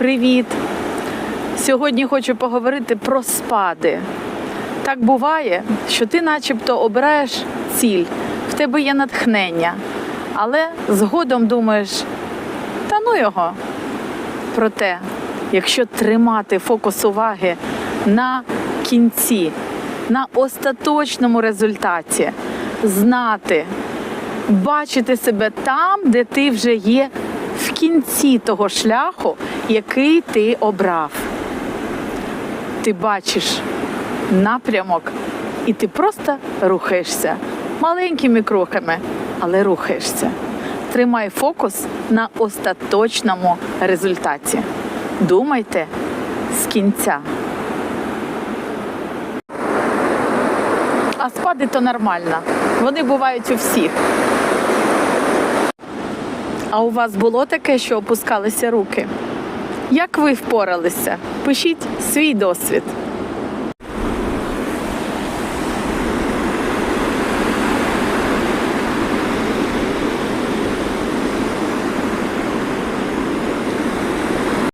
Привіт! Сьогодні хочу поговорити про спади. Так буває, що ти начебто обираєш ціль, в тебе є натхнення, але згодом думаєш, та ну його. Проте, якщо тримати фокус уваги на кінці, на остаточному результаті, знати, бачити себе там, де ти вже є в кінці того шляху, який ти обрав. Ти бачиш напрямок, і ти просто рухаєшся маленькими кроками, але рухаєшся. Тримай фокус на остаточному результаті. Думайте з кінця. А спади то нормально. Вони бувають у всіх. А у вас було таке, що опускалися руки? Як ви впоралися? Пишіть свій досвід.